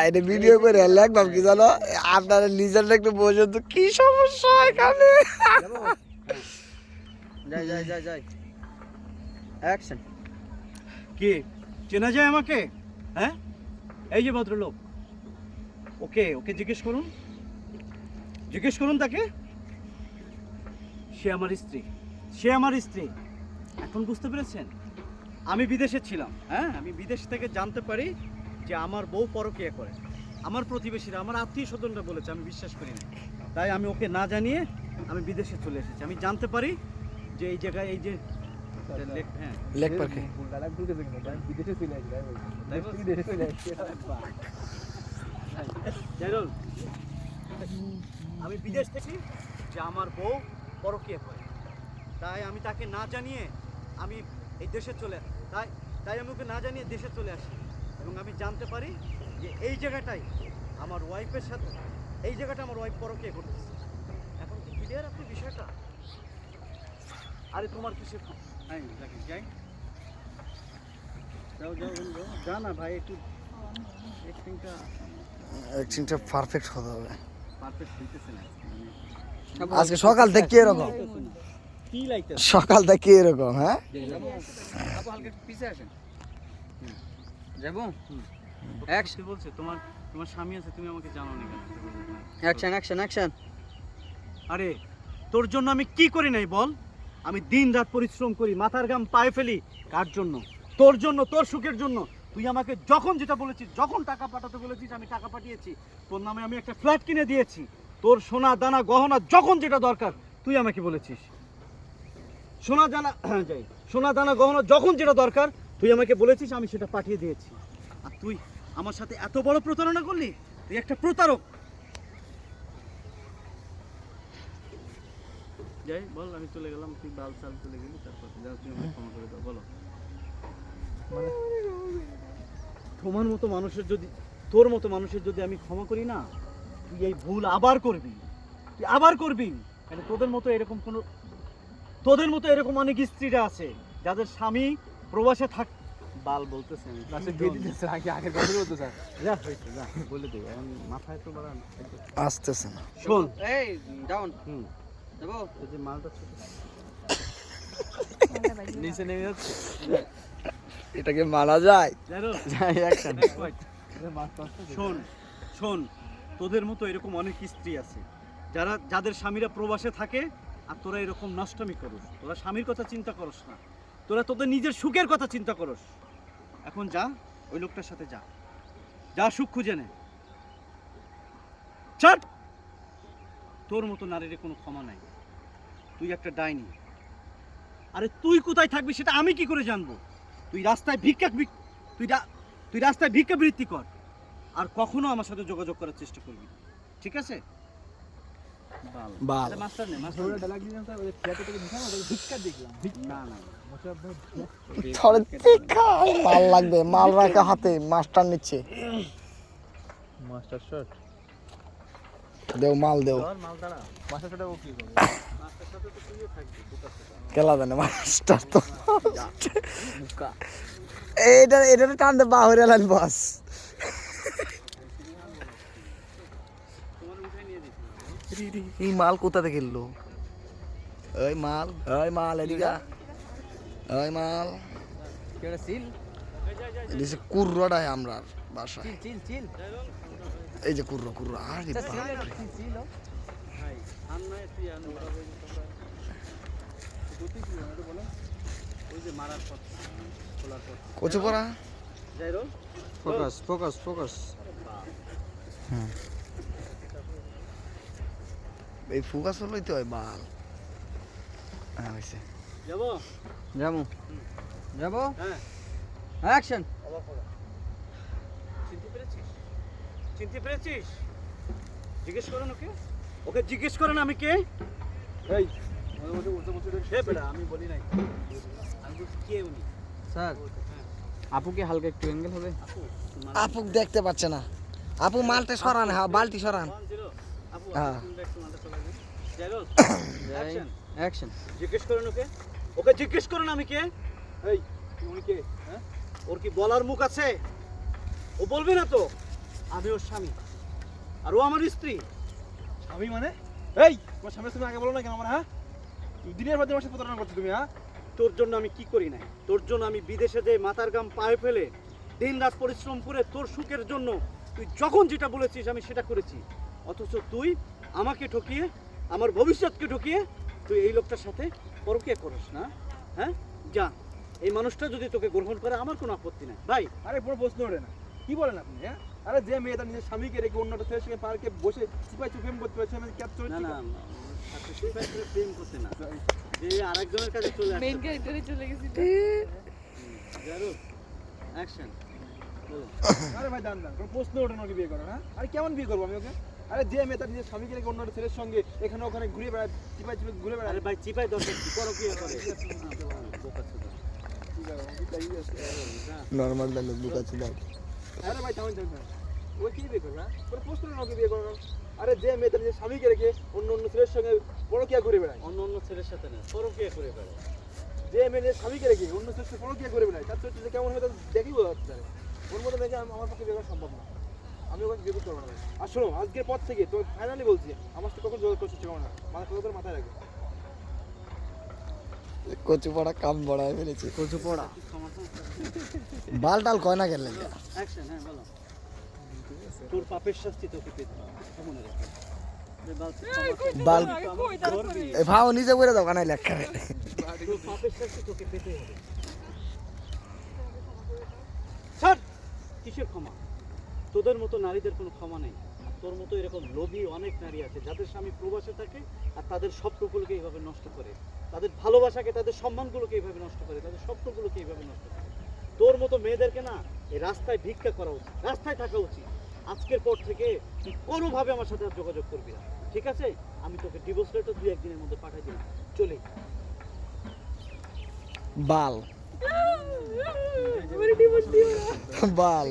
এটা ভিডিও করে লাগলাম কি জানো আপনারা নিজের একটু বোঝেন তো কি সমস্যা এখানে যাই যাই যাই যাই অ্যাকশন কি চেনা যায় আমাকে হ্যাঁ এই যে ভদ্রলোক ওকে ওকে জিজ্ঞেস করুন জিজ্ঞেস করুন তাকে সে আমার স্ত্রী সে আমার স্ত্রী এখন বুঝতে পেরেছেন আমি বিদেশে ছিলাম হ্যাঁ? আমি বিদেশ থেকে জানতে পারি যে আমার বউ পরকীয়া করে। আমার প্রতিবেশীরা আমার আত্মীয় স্বজনরা বলেছে আমি বিশ্বাস করি না। তাই আমি ওকে না জানিয়ে আমি বিদেশে চলে এসেছি। আমি জানতে পারি যে এই জায়গায় এই যে লেক- হ্যাঁ। আমি বিদেশ থেকে যে আমার বউ পরকীয়া করে। তাই আমি তাকে না জানিয়ে আমি এই দেশে চলে তাই তাই আমি ওকে না জানিয়ে দেশে চলে আসি। এবং আমি জানতে পারি যে এই জায়গাটাই আমার ওয়াইফের সাথে এই জায়গাটা আমার ওয়াইফ পরকীয়া করতেছে এখন কি ক্লিয়ার আপনি বিষয়টা? আরে তোমার কিসে যাই। যাও যাও যা না ভাই একটু অ্যাক্টিংটা পারফেক্ট হতে হবে। পারফেক্ট হইতেছে না। আজকে সকাল থেকে এরকম। সকাল থেকে এরকম হ্যাঁ? যাব। অ্যাকশন বলছে? তোমার তোমার স্বামী আছে তুমি আমাকে জানো না অ্যাকশন অ্যাকশন অ্যাকশন। আরে তোর জন্য আমি কি করি নাই বল? আমি দিন রাত পরিশ্রম করি মাথার গাম পায়ে ফেলি। কার জন্য? তোর জন্য তোর সুখের জন্য। তুই আমাকে যখন যেটা বলেছিস যখন টাকা পাঠাতে বলেছিস আমি টাকা পাঠিয়েছি। তোর নামে আমি একটা ফ্ল্যাট কিনে দিয়েছি। তোর সোনা দানা গহনা যখন যেটা দরকার তুই আমাকে বলেছিস। সোনা দানা যাই। সোনা দানা গহনা যখন যেটা দরকার তুই আমাকে বলেছিস আমি সেটা পাঠিয়ে দিয়েছি। আর তুই আমার সাথে এত বড় প্রতারণা করলি? তুই একটা প্রতারক। যাই বল আমি চলে গেলাম তুই বাল সাল চলে গেলি তারপর যা তুই আমাকে ক্ষমা করে দাও বলো। তোমার মতো মানুষের যদি তোর মতো মানুষের যদি আমি ক্ষমা করি না তুই এই ভুল আবার করবি। তুই আবার করবি। মানে তোদের মতো এরকম কোনো তোদের মতো এরকম অনেক স্ত্রীরা আছে যাদের স্বামী প্রবাসে থাক বাল বলতেছে আমি যা, হয়েছে, যা, বলে দেবো এখন মাথায় তো বাড়ান আসতেছে না। শোন। এই ডাউন। হুম। এই যে মালটা ছোট। নিচে নেমে যাচ্ছে। এটাকে মারা যায়। জানো? শোন শোন তোদের মতো এরকম অনেক স্ত্রী আছে যারা যাদের স্বামীরা প্রবাসে থাকে আর তোরা এরকম নষ্টমী করস, তোরা স্বামীর কথা চিন্তা করস না, তোরা তোদের নিজের সুখের কথা চিন্তা করস। এখন যা, ওই লোকটার সাথে যা। যা সুখ খুঁজে নে। তোর মতো নারীর কোনো ক্ষমা নাই। তুই একটা ডাইনি। আরে তুই কোথায় থাকবি সেটা আমি কি করে জানব? তুই রাস্তায় ভিক্ষা ভিক- তুই তুই রাস্তায় ভিক্ষাবৃত্তি কর। আর কখনো আমার সাথে যোগাযোগ করার চেষ্টা করবি ঠিক আছে? বাল। বাল আরে মাস্টার নে মাস্টার নে। না না। থরে তীখা মাল লাগবে মাল রাখা হাতে মাস্টার নিচ্ছে। Master shot. দেও মাল দেও। জানে মাস্টার তো এইটা এটা টানতে বাহুরে এলেন বস। এই মাল কোথা থেকে এলো? ওই মাল ওই মাল এদিকা ওই মাল। কেডা সিল? এদিকে কুর্রটাই আমরা বাসা এই যে কুর্র কুর্র আরে কচু পড়া ফোকাস ফোকাস ফোকাস। এই ফুকাস হলোই তো হয় মাল। হ্যাঁ হয়েছে। যাব? যাব। যাব? হ্যাঁ। অ্যাকশন। চিনতে পেরেছিস? চিনতে পেরেছিস? জিজ্ঞেস করেন ওকে। ওকে জিজ্ঞেস করেন আমি কে? এই। হে আমি বলি নাই। আমি বলছি কে উনি? স্যার হ্যাঁ। আপু কি হালকা একটু অ্যাঙ্গেল হবে। আপু দেখতে পাচ্ছে না। আপু মালটা সরান হ্যাঁ বালতি সরান। হ্যাঁ। অ্যাকশন জিজ্ঞেস করেন ওকে। ওকে জিজ্ঞেস করেন আমি কে? এই তুমি কে? হ্যাঁ? ওর কি বলার মুখ আছে? ও বলবে না তো? আমি ওর স্বামী। আর ও আমার স্ত্রী। স্বামী মানে? এই! তোমার স্বামীর তুমি আগে বলো না কেন আমার হ্যাঁ? দিনের পর দিন আমার সাথে প্রতারণা করছ তুমি হ্যাঁ? তোর জন্য আমি কি করি নাই? তোর জন্য আমি বিদেশে যে মাথার গাম পায়ে ফেলে দিন রাত পরিশ্রম করে তোর সুখের জন্য তুই যখন যেটা বলেছিস আমি সেটা করেছি। অথচ তুই আমাকে ঠকিয়ে আমার ভবিষ্যৎকে ঢুকিয়ে তুই এই লোকটার সাথে পরকিয়া করিস না হ্যাঁ? যা এই মানুষটা যদি তোকে গ্রহণ করে আমার কোনো আপত্তি নাই। ভাই। আরে পুরো প্রশ্ন ওঠে না। কি বলেন আপনি হ্যাঁ? আরে যে মেয়ে তার নিজের স্বামীকে রেখে অন্যটা ছেলের সঙ্গে পার্কে বসে চিপাই চুপেম করতে পারছে আমি ক্যাপ চলে না না করে প্রেম করতে না। যে আরেকজনের কাছে চলে মেইন ক্যারেক্টারে চলে গেছি। জারুক অ্যাকশন আরে ভাই দান দান কোনো প্রশ্ন ওঠে না ওকে বিয়ে করো হ্যাঁ? আরে কেমন বিয়ে করব আমি ওকে? আরে যে মেয়ে তার নিজের স্বামীকে রেখে অন্য ছেলের সঙ্গে এখানে ওখানে ঘুরে বেড়ায় চিপাই চুপে ঘুরে বেড়ায়। আরে ভাই চিপাই দরকার কি করো কি করে। নর্মাল ডায়লগ বুকা ছিল আরে ভাই থামেন থামেন ও কি বিয়ে করবে কোনো প্রশ্ন ওঠে বিয়ে করো আরে যে মেয়ে তার নিজের স্বামীকে রেখে অন্য অন্য ছেলের সঙ্গে বড় কিয়া ঘুরে বেড়ায়। অন্য অন্য ছেলের সাথে না পরকিয়া করে বেড়ায়। যে মেয়ে নিজের স্বামীকে রেখে অন্য ছেলের সঙ্গে বড় কিয়া ঘুরে বেড়ায় তার চরিত্র কেমন হয় তা দেখেই বোঝা যাচ্ছে। ওর মতো দেখে আমার পক্ষে বিয়ে করা সম্ভব না। আমি ওকে বিয়ে করতে পারব না আর শোনো আজকের পর থেকে তো ফাইনালি বলছি আমার সাথে কখন যোগাযোগ করছে কেমন না মাথা করে মাথায় রাখবে। কচু পড়া কাম বড়ায় ফেলেছে। কচু পড়া বাল টাল কয় না গেলেন অ্যাকশন হ্যাঁ বলো। তোর পাপের শাস্তি তোকে পেতে মনে বাল ভাও নিজে করে দাও কানাই লেখা। তোর পাপের শাস্তি তোকে পেতে হবে। ছাড়! কিসের ক্ষমা? তোদের মতো নারীদের কোনো ক্ষমা নেই তোর মতো এরকম লোভী অনেক নারী আছে যাদের স্বামী প্রবাসে থাকে আর তাদের স্বপ্নগুলোকে এইভাবে নষ্ট করে তাদের ভালোবাসাকে তাদের সম্মানগুলোকে এইভাবে নষ্ট করে তাদের স্বপ্নগুলোকে এইভাবে নষ্ট করে তোর মতো মেয়েদেরকে না এই রাস্তায় ভিক্ষা করা উচিত রাস্তায় থাকা উচিত আজকের পর থেকে তুই কোনোভাবে আমার সাথে আর যোগাযোগ করবি না ঠিক আছে আমি তোকে ডিভোর্স লেটার দুই একদিনের মধ্যে পাঠিয়ে দিলাম চলে বাল বাল